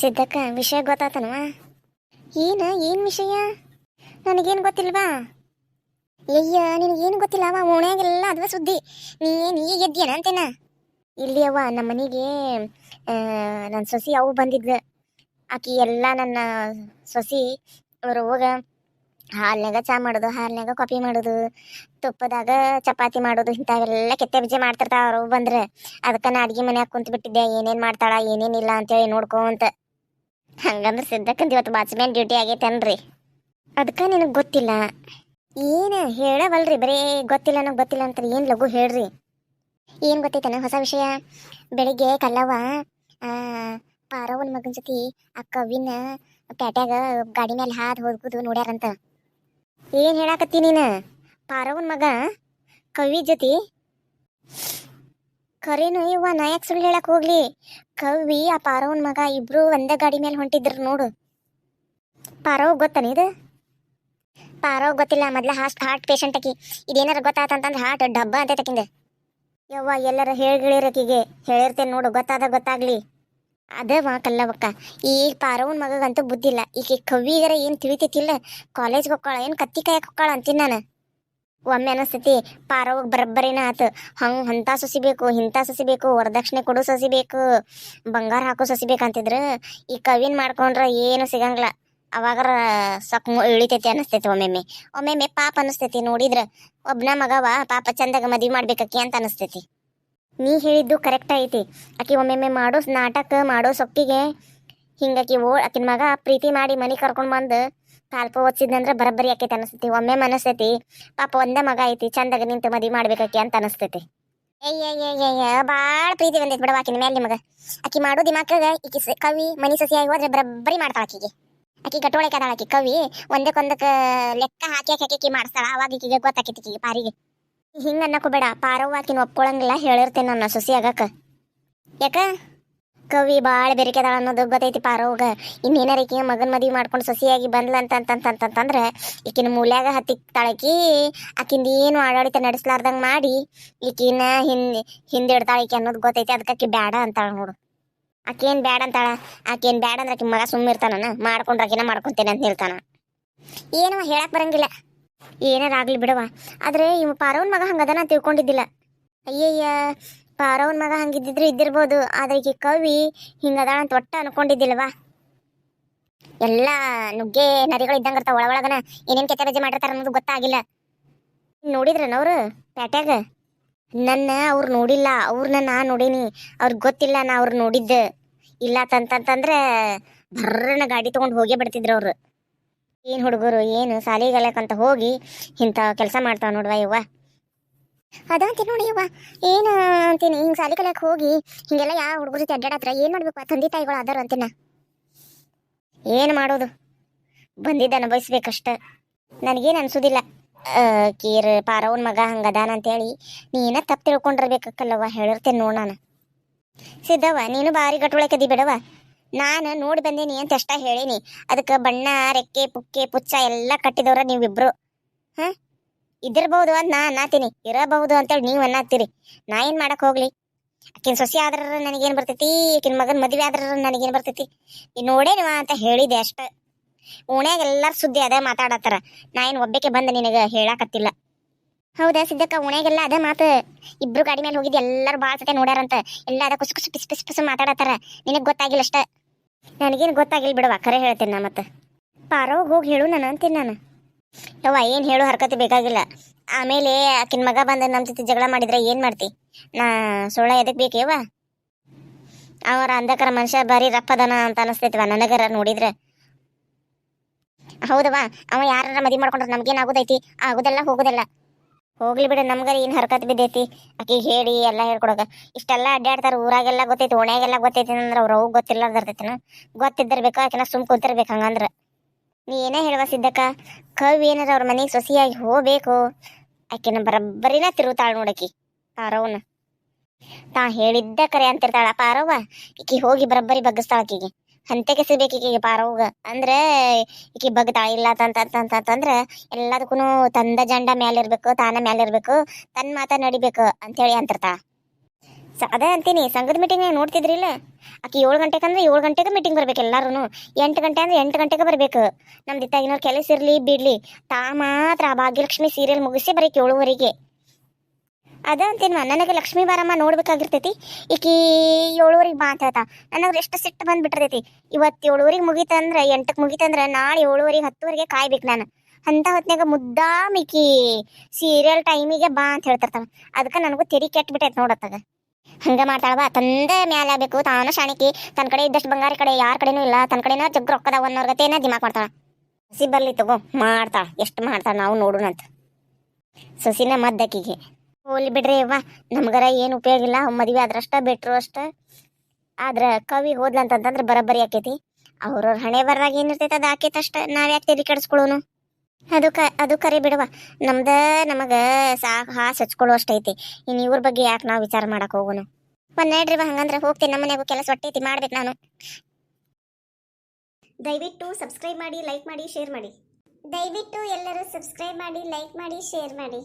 ಸಿದ್ದಕ್ಕ ವಿಷಯ ಗೊತ್ತಾತನವಾ? ಏನ, ಏನು ವಿಷಯ? ನನಗೇನು ಗೊತ್ತಿಲ್ವಾ? ಅಯ್ಯ, ನಿನಗೇನು ಗೊತ್ತಿಲ್ಲ? ಅವ ಓಣ್ಯಾಗೆಲ್ಲ ಅದ್ವ ಸುದ್ದಿ. ನೀ ಈಗ ಎದ್ಯನ ಅಂತೇನ? ಇಲ್ಲಿ ಅವ್ವ ನಮ್ಮ ಮನೆಗೆ ನನ್ನ ಸೊಸಿ ಅವು ಬಂದಿದ್ದ. ಆಕಿ ಎಲ್ಲ ನನ್ನ ಸೊಸಿ, ಅವ್ರು ಹೋಗ ಹಾಲ್ನ್ಯಾಗ ಚಾ ಮಾಡೋದು ಹಾಲ್ನಾಗ ಕಾಫಿ ಮಾಡೋದು ತುಪ್ಪದಾಗ ಚಪಾತಿ ಮಾಡೋದು ಇಂಥವೆಲ್ಲ ಕೆತ್ತೆ ಬಿಜೆ ಮಾಡ್ತಿರ್ತಾವ ಅವ್ರು ಬಂದ್ರೆ. ಅದಕ್ಕೆ ನಾ ಅಡ್ಗೆ ಮನ್ಯಾಗ ಕುಂತ ಬಿಟ್ಟಿದ್ದೆ ಏನೇನು ಮಾಡ್ತಾಳ ಏನೇನಿಲ್ಲ ಅಂತೇಳಿ ನೋಡ್ಕೊಂತ ಹಂಗಂದ್ರೆ ಸಿದ್ಧಕ್ಕಂತ ಇವತ್ತು ವಾಚ್ಮ್ಯಾನ್ ಡ್ಯೂಟಿ ಆಗೈತೇನ್ರಿ. ಅದಕ್ಕೆ ನಿನಗೆ ಗೊತ್ತಿಲ್ಲ? ಏನು ಹೇಳವಲ್ರಿ ಬರೀ ಗೊತ್ತಿಲ್ಲ ನನಗೆ ಗೊತ್ತಿಲ್ಲ ಅಂತ ಏನು ಲಘು ಹೇಳ್ರಿ? ಏನು ಗೊತ್ತೈತನ ಹೊಸ ವಿಷಯ? ಬೆಳಿಗ್ಗೆ ಕಲ್ಲವ್ವ ಆ, ಪಾರವ್ವನ ಮಗನ ಜೊತೆ ಆ ಕವಿನ ಪ್ಯಾಟ್ಯಾಗ ಗಾಡಿ ಮೇಲೆ ಹಾದು ಹೋಗುದು ನೋಡ್ಯಾರಂತ. ಏನು ಹೇಳಾಕತ್ತಿ ನೀನು? ಪಾರವ್ವನ ಮಗ, ಕವಿ ಜೊತಿ? ಖರೇನು ಇವ್ವ ನಾ ಯಾಕೆ ಸುಳ್ಳು ಹೇಳಕ್ ಹೋಗ್ಲಿ. ಕವಿ, ಆ ಪಾರವ್ವನ ಮಗ ಇಬ್ರು ಒಂದೇ ಗಾಡಿ ಮೇಲೆ ಹೊಂಟಿದ್ರು ನೋಡು. ಪಾರವ್ ಗೊತ್ತಾನ ಇದು? ಪಾರವ್ ಗೊತ್ತಿಲ್ಲ, ಮೊದ್ಲ ಹಾಸ್ಟ್ ಹಾರ್ಟ್ ಪೇಷಂಟ್ ಆಕಿ. ಇದೇನಾರ ಗೊತ್ತಾತಂತಂದ್ರೆ ಹಾರ್ಟ್ ಡಬ್ಬ ಅಂತ ತಕಿಂದ ಯವ್ವ ಎಲ್ಲರ ಹೇಳಿಳಿರಕಿಗೆ ಹೇಳಿರ್ತೇನೆ ನೋಡು, ಗೊತ್ತಾದ ಗೊತ್ತಾಗ್ಲಿ. ಅದವ ಕಲ್ಲವಕ್ಕ ಈ ಪಾರವನ್ ಮಗಗಂತೂ ಬುದ್ಧಿಲ್ಲ. ಈಕೆ ಕವಿಗರ ಏನು ತಿಳಿತೈತಿಲ್ಲ. ಕಾಲೇಜ್ಗೆ ಹೋಗ್ಕೊಳ ಏನು ಕತ್ತಿ ಕಾಯಕ್ಕೆ ಹೋಗ್ಕೊಳ ಅಂತೀನಿ ನಾನು. ಒಮ್ಮೆ ಅನಿಸ್ತೈತಿ, ಪಾರವಾಗ ಬರಬ್ಬರಿನ ಆತು. ಹಂಗೆ ಅಂಥ ಸಸಿ ಬೇಕು, ಇಂಥ ಸಸಿ ಬೇಕು, ವರದಕ್ಷಿಣೆ ಕೊಡು ಸಸಿ ಬೇಕು, ಬಂಗಾರ ಹಾಕೋ ಸೊಸಿ ಬೇಕಂತಿದ್ರು ಈ ಕವಿನ್ ಮಾಡ್ಕೊಂಡ್ರೆ ಏನು ಸಿಗಂಗಿಲ್ಲ. ಅವಾಗ ಸೊಕ್ ಇಳಿತೈತಿ ಅನಿಸ್ತೈತಿ ಒಮ್ಮೆಮ್ಮೆ. ಒಮ್ಮೆಮ್ಮೆ ಪಾಪ ಅನಿಸ್ತೈತಿ ನೋಡಿದ್ರ. ಒಬ್ನ ಮಗವ ಪಾಪ ಚಂದಾಗ ಮದ್ವಿ ಮಾಡ್ಬೇಕಿ ಅಂತ ಅನಿಸ್ತೈತಿ. ನೀ ಹೇಳಿದ್ದು ಕರೆಕ್ಟ್ ಐತಿ. ಆಕಿ ಒಮ್ಮೆಮ್ಮೆ ಮಾಡೋ ನಾಟಕ, ಮಾಡೋ ಸೊಕ್ಕಿಗೆ ಹಿಂಗಾಕಿ ಓ ಆಕಿನ ಮಗ ಪ್ರೀತಿ ಮಾಡಿ ಮನೆ ಕರ್ಕೊಂಡು ಬಂದು ಪಾಲ್ಪ ಓದ್ಸಿದ್ನಂದ್ರ ಬರಬ್ಬರಿ ಆಕೈತಿ ಅನಿಸ್ತೈತಿ. ಒಮ್ಮೆ ಮನಸ್ಸೈತಿ ಪಾಪ ಒಂದೇ ಮಗ ಐತಿ, ಚಂದಾಗ ನಿಂತು ಮದಿ ಮಾಡ್ಬೇಕಾಕಿ ಅಂತ ಅನಿಸ್ತೈತಿ. ಏಯ್ಯ ಭಾಳ ಪ್ರೀತಿ ಬಂದೈತಿ ಬಿಡವ ಆಕಿನ ಮೇಲೆ ನಿಮಗ. ಆಕಿ ಮಾಡೋ ದಿಮಾಕಾಗ ಈಕಿ ಕವಿ ಮನಿ ಆಗಿ ಹೋದ್ರೆ ಬರಬ್ಬರಿ ಮಾಡ್ತಾಳ ಆಕಿಗೆ. ಆಕಿ ಗಟೋಳೆ ಅದಾಳ ಆಕಿ. ಕವಿ ಒಂದಕ್ಕೊಂದಕ್ಕೆ ಲೆಕ್ಕ ಹಾಕಿ ಹಾಕಿ ಆಕಿ ಮಾಡಿಸ್ತಾಳ. ಅವಾಗ ಈಕಿಗೆ ಗೊತ್ತಾಕೈತಿ ಪಾರಿಗೆ. ಹಿಂಗ ಅನ್ನಕ್ಕೂ ಬೇಡ. ಪಾರವ್ವ ಆಕಿನ ಒಪ್ಕೊಳಂಗಿಲ್ಲ, ಹೇಳಿರ್ತೇನೆ ನನ್ನ ಸೊಸಿ ಆಗಕ್ಕ. ಯಾಕ? ಕವಿ ಭಾಳ ಬೆರಿಕೆದಾಳ ಅನ್ನೋದು ಗೊತ್ತೈತಿ ಪಾರವ್ಗ ಇನ್ನೇನಾರ ಈಕಿ ಮಗನ ಮದ್ವಿ ಮಾಡ್ಕೊಂಡು ಸೊಸಿಯಾಗಿ ಬಂದ್ಲ ಅಂತಂತಂತಂತಂದ್ರೆ ಈಕಿನ ಮೂಲ್ಯಾಗ ಹತ್ತಿಕ್ತಾಳಕಿ ಆಕಿಂದ ಏನು ಆಡಳಿತ ನಡೆಸ್ಲಾರ್ದಂಗ ಮಾಡಿ, ಈಕಿನ ಹಿಂದ್, ಹಿಂದಿಡ್ತಾಳ ಈಕಿ ಅನ್ನೋದು ಗೊತ್ತೈತಿ, ಅದಕ್ಕೆ ಆಕಿ ಬ್ಯಾಡ ಅಂತಾಳ ನೋಡು. ಆಕೇನ್ ಬ್ಯಾಡ ಅಂತಾಳ? ಆಕೇನ್ ಬ್ಯಾಡ ಅಂದ್ರೆ ಆಕಿ ಮಗ ಸುಮ್ಮಿರ್ತಾನ ಇರ್ತಾನ ಆಕಿನ ಮಾಡ್ಕೊಂತೇನೆ ಅಂತ ಹೇಳ್ತಾನ. ಏನೋ ಹೇಳಕ್ ಬರಂಗಿಲ್ಲ. ಏನಾರ ಆಗ್ಲಿ ಬಿಡವ ಆದ್ರೆ ಇವ ಪಾರವನ್ ಮಗ ಹಂಗದನ ತಿಳ್ಕೊಂಡಿದ್ದಿಲ್ಲ. ಅಯ್ಯಯ್ಯ, ಪಾರವನ್ ಮಗ ಹಂಗಿದ್ದಿದ್ರೆ ಇದ್ದಿರ್ಬೋದು, ಆದ್ರೆ ಈ ಕವಿ ಹಿಂಗದಾಳ ಅಂತ ಒಟ್ಟ ಅನ್ಕೊಂಡಿದ್ದಿಲ್ವಾ? ಎಲ್ಲ ನುಗ್ಗೆ ನರಿಗಳು ಇದ್ದಂಗೆ ಇರ್ತಾವ ಒಳ ಒಳಗನ, ಏನೇನ್ ಕೆತ್ತ ರಜೆ ಮಾಡಿರ್ತಾರ ಅನ್ನೋದು ಗೊತ್ತಾಗಿಲ್ಲ. ನೋಡಿದ್ರನವ್ರು ಪ್ಯಾಟ್ಯಾಗ? ನನ್ನ ಅವ್ರು ನೋಡಿಲ್ಲ ಅವ್ರನ್ನ ನಾ ನೋಡೀನಿ, ಅವ್ರಿಗೆ ಗೊತ್ತಿಲ್ಲ ನಾ ಅವ್ರು ನೋಡಿದ್ದೆ. ಇಲ್ಲ ತಂತಂತಂದ್ರೆ ಭರ್ರನ ಗಾಡಿ ತೊಗೊಂಡು ಹೋಗೇ ಬಿಡ್ತಿದ್ರು ಅವ್ರು. ಏನು ಹುಡುಗರು, ಏನು ಸಾಲಿಗಲಕ್ಕಂತ ಹೋಗಿ ಇಂಥ ಕೆಲಸ ಮಾಡ್ತಾವ ನೋಡುವ ಇವ್ವ ಅದಂತ ನೋಡಿ ಯವ್ವ, ಏನು ಅಂತೀನಿ, ಹಿಂಗೆ ಸಾಲಿ ಕಲಿಯಕ್ಕೆ ಹೋಗಿ ಹಿಂಗೆಲ್ಲ ಯಾವ ಹುಡುಗರ ಜೊತೆ ಅಡ್ಡಾಡತ್ರ ಏನು ಮಾಡ್ಬೇಕು ತಂದೆ ತಾಯಿಗಳು ಅದಾರ ಅಂತೀನ ಏನು ಮಾಡೋದು? ಬಂದಿದ್ದ ಅನುಭವಿಸ್ಬೇಕಷ್ಟ. ನನಗೇನು ಅನ್ಸೋದಿಲ್ಲ. ಕೀರ್ ಪಾರವನ್ ಮಗ ಹಂಗದಾನ ಅಂತೇಳಿ ನೀನ ತಪ್ಪು ತಿಳ್ಕೊಂಡಿರ್ಬೇಕಲ್ಲವ್ವ ಹೇಳಿರ್ತೇನೆ ನೋಡ್ ನಾನು. ಸಿದ್ದವ್ವ, ನೀನು ಭಾರಿ ಗಟ್ಟೊಳಕದಿ ಬಿಡವ ನಾನು ನೋಡಿ ಬಂದೀನಿ ಅಂತ ಅಷ್ಟ ಹೇಳೀನಿ. ಅದಕ್ಕೆ ಬಣ್ಣ, ರೆಕ್ಕೆ, ಪುಕ್ಕೆ, ಪುಚ್ಚ ಎಲ್ಲ ಕಟ್ಟಿದವ್ರ ನೀವಿಬ್ರು. ಹ? ಇದಿರ್ಬಹುದು ಅಂತ ನಾ ಅನ್ನತೀನಿ. ಇರಬಹುದು ಅಂತೇಳಿ ನೀವು ಅನ್ನತ್ತೀರಿ. ನಾ ಏನ್ ಮಾಡಕ್ ಹೋಗ್ಲಿ? ಆಕಿನ ಸೊಸಿ ಆದ್ರ ನನಗೇನು ಬರ್ತೈತಿ? ಆಕಿನ ಮಗನ ಮದುವೆ ಆದ್ರ ನನಗೇನು ಬರ್ತೈತಿ? ಈ ನೋಡೇನಿವ ಅಂತ ಹೇಳಿದೆ ಅಷ್ಟ. ಓಣ್ಯಾಗ ಎಲ್ಲಾರು ಸುದ್ದಿ ಅದೇ ಮಾತಾಡತ್ತಾರ. ನಾ ಏನು ಒಬ್ಬಕ್ಕೆ ಬಂದ ನಿನಗ ಹೇಳಾಕತ್ತಿಲ್ಲ. ಹೌದಾ ಸಿದ್ದಕ್ಕ, ಓಣ್ಯಾಗೆಲ್ಲ ಅದೇ ಮಾತು. ಇಬ್ರು ಗಾಡಿ ಮೇಲೆ ಹೋಗಿದ್ದು ಎಲ್ಲರೂ ಭಾಳ ಸತೆ ನೋಡ್ಯಾರಂತ. ಎಲ್ಲ ಅದ ಕುಸು ಕುಸು ಪಿಸ್ ಪಿಸ್ ಪಿಸ್ ಮಾತಾಡತ್ತಾರ. ನಿನಗ್ ಗೊತ್ತಾಗಿಲ್ಲ ಅಷ್ಟ. ನನಗೇನು ಗೊತ್ತಾಗಿಲ್ಲ ಬಿಡವ ಖರೆ ಹೇಳ್ತೇನೆ ನಾ ಮತ್ತೆ. ಪಾರೋಗ್ ಹೋಗಿ ಹೇಳು ನಾನು ಅಂತೀನಿ ನಾನು. ಯವ್ವ, ಏನು ಹೇಳು ಹರ್ಕತಿ ಬೇಕಾಗಿಲ್ಲ. ಆಮೇಲೆ ಆಕಿನ ಮಗ ಬಂದು ನಮ್ಮ ಜೊತೆ ಜಗಳ ಮಾಡಿದ್ರೆ ಏನು ಮಾಡ್ತಿ? ನಾ ಸುಳ್ಳ ಎದಕ್ ಬೇಕೇವ ಅವರ ಅಂಧಕರ ಮನುಷ್ಯ ಬರೀ ರಪ್ಪದನ ಅಂತ ಅನಿಸ್ತೈತಿವ ನನಗರ ನೋಡಿದ್ರೆ. ಹೌದವಾ ಅವ ಯಾರ ಮದಿ ಮಾಡ್ಕೊಂಡ್ರೆ ನಮ್ಗೇನು ಆಗೋದೈತಿ? ಆಗೋದಲ್ಲ ಹೋಗೋದಲ್ಲ. ಹೋಗ್ಲಿ ಬಿಡು, ನಮ್ಗರ ಏನ್ ಹರ್ಕತ್ ಬಿದ್ದೈತಿ? ಅಕ್ಕಿ ಹೇಳಿ ಎಲ್ಲ ಹೇಳ್ಕೊಡಕ. ಇಷ್ಟೆಲ್ಲ ಅಡ್ಡಾಡ್ತಾರ ಊರಾಗೆಲ್ಲ ಗೊತ್ತೈತಿ, ಓಣ್ಯಾಗೆಲ್ಲ ಗೊತ್ತೈತಿ ಅಂದ್ರೆ ಅವ್ರ ಅವು ಗೊತ್ತಿಲ್ಲಾರ್ದಿರ್ತೈತಿನ ಗೊತ್ತಿದ್ದಿರ್ಬೇಕು ಆಕಿನ ಸುಮ್ ಕುಂತಿರ್ಬೇಕು ಹಂಗಂದ್ರ. ನೀ ಏನೇ ಹೇಳುವ ಸಿದ್ದಕ್ಕ ಕವಿ ಏನಾರ ಅವ್ರ ಮನೆಗೆ ಸೊಸಿಯಾಗಿ ಹೋಗ್ಬೇಕು. ಆಕಿನ ಬರಬ್ಬರಿನ ತಿರುತಾಳ ನೋಡಕಿ ಪಾರವ್ನ. ತಾ ಹೇಳಿದ್ದ ಕರೆ ಅಂತಿರ್ತಾಳ ಪಾರವ್ವ. ಈಕಿ ಹೋಗಿ ಬರಬ್ಬರಿ ಬಗ್ಗಿಸ್ತಾಳ ಆಕಿಗೆ. ಹಂತಕ್ಕೆ ಸಿಗ್ಬೇಕು ಈಕಿಗೆ ಪಾರವ್ಗ ಅಂದ್ರೆ ಈಕೆ ಬಗ್ತಾಳ ಇಲ್ಲ ತಂತಂತಂತಂದ್ರ ಎಲ್ಲದಕ್ಕೂ ತಂದ ಜಂಡ ಮ್ಯಾಲಿರ್ಬೇಕು ತಾನ ಮ್ಯಾಲಿರ್ಬೇಕು ತನ್ನ ಮಾತ ನಡಿಬೇಕು ಅಂತೇಳಿ ಅಂತಿರ್ತಾಳ. ಸ, ಅದೇ ಅಂತೀನಿ, ಸಂಘದ ಮೀಟಿಂಗ್ ನೋಡ್ತಿದ್ರಿಲ್ಲ ಆಕೆ ಏಳು ಗಂಟೆಗೆ ಅಂದ್ರೆ ಏಳು ಗಂಟೆಗೆ ಮೀಟಿಂಗ್ ಬರ್ಬೇಕು ಎಲ್ಲಾರು ಎಂಟು ಗಂಟೆ ಅಂದ್ರೆ ಎಂಟು ಗಂಟೆಗೆ ಬರಬೇಕು. ನಮ್ದು ಇತ್ತಾಗಿನವ್ರು ಕೆಲಸ ಇರಲಿ, ಬಿಡ್ಲಿ. ತಾ ಮಾತ್ರ ಆ ಭಾಗ್ಯಲಕ್ಷ್ಮಿ ಸೀರಿಯಲ್ ಮುಗಿಸಿ ಬರೀ ಏಳುವರೆಗೆ ಅದ ಅಂತೇನ್ವ ನನಗೆ ಲಕ್ಷ್ಮೀ ಬಾರಮ್ಮ ನೋಡ್ಬೇಕಾಗಿರ್ತೈತಿ. ಈಕಿ ಏಳುವರೆಗೆ ಬಾ ಅಂತ ಹೇಳ್ತಾ. ನನಗೆ ಎಷ್ಟು ಸಿಟ್ಟು ಬಂದ್ಬಿಟ್ಟಿರ್ತೈತಿ. ಇವತ್ತು ಏಳುವರೆಗೆ ಮುಗೀತಂದ್ರೆ, ಎಂಟಕ್ಕೆ ಮುಗೀತಂದ್ರೆ, ನಾಳೆ ಏಳುವರೆಗೆ ಹತ್ತುವರೆಗೆ ಕಾಯ್ಬೇಕು ನಾನು. ಅಂತ ಹೊತ್ನ್ಯಾಗ ಮುದ್ದಾಮ್ ಈಕಿ ಸೀರಿಯಲ್ ಟೈಮಿಗೆ ಬಾ ಅಂತ ಹೇಳ್ತಿರ್ತಾಳೆ. ಅದಕ್ಕೆ ನನಗೂ ತೆರಿ ಕೆಟ್ಬಿಟ್ಟೈತೆ ನೋಡತ್ತಾಗ. ಹಂಗೆ ಮಾಡ್ತಾಳವ ತಂದ ಮ್ಯಾಲೆ ಬೇಕು ತಾನು ಶಾಣಿಕಿ. ತನ್ನ ಕಡೆ ಇದ್ದಷ್ಟು ಬಂಗಾರ ಕಡೆ ಯಾರ ಕಡೆನೂ ಇಲ್ಲ. ತನ್ನ ಕಡೆನ ಜಗ್ ರೊಕ್ಕದ ಅನ್ನೋರ್ ಗತೇನ ದಿಮಾಕ್ ಮಾಡ್ತಾಳ. ಸಸಿ ಬರ್ಲಿ ತಗೋ. ಮಾಡ್ತಾಳ. ಎಷ್ಟು ಮಾಡ್ತಾಳ ನಾವು ನೋಡೋಣಂತ. ಸಸಿನ ಮದ್ದಕ್ಕಿಗೆ. ಹೋಲಿ ಬಿಡ್ರಿ ಅವ್ವ. ನಮ್ಗರ ಏನು ಉಪಯೋಗ ಇಲ್ಲ. ಮದುವೆ ಆದ್ರಷ್ಟ ಬಿಟ್ರು ಅಷ್ಟ. ಆದ್ರ ಕವಿ ಹೋದ್ಲಂತಂದ್ರೆ ಬರಬ್ಬರಿ ಆಕೈತಿ. ಅವ್ರವ್ರ ಹಣೆ ಬರದಾಗ ಏನಿರ್ತೈತೆ ಅದು ಅಷ್ಟ. ನಾವ್ಯಾಕೆ ತೆರಿ ಕೆಡಿಸ್ಕೊಳ್ಳೋನು ಅದು ಕ ಅದು ಕರೆ ಬಿಡವ. ನಮ್ದ ನಮಗ ಸಾ ಹಾಸ್ ಹಚ್ಕೊಳ್ಳೋ ಅಷ್ಟೈತಿ ಇನ್ನು ಇವ್ರ ಬಗ್ಗೆ ಯಾಕೆ ನಾವು ವಿಚಾರ ಮಾಡಕ್ ಹೋಗೋನು? ಒಂದ್ ನೋಡ್ರಿ ಹಂಗಂದ್ರೆ ಹೋಗ್ತೀನಿ ನಮ್ಮ ಮನೆಗೂ ಕೆಲಸ ಹೊಟ್ಟೈತಿ ಮಾಡ್ಬೇಕು ನಾನು. ದಯವಿಟ್ಟು ಸಬ್ಸ್ಕ್ರೈಬ್ ಮಾಡಿ ಲೈಕ್ ಮಾಡಿ ಶೇರ್ ಮಾಡಿ. ದಯವಿಟ್ಟು ಎಲ್ಲರೂ ಸಬ್ಸ್ಕ್ರೈಬ್ ಮಾಡಿ ಲೈಕ್ ಮಾಡಿ ಶೇರ್ ಮಾಡಿ.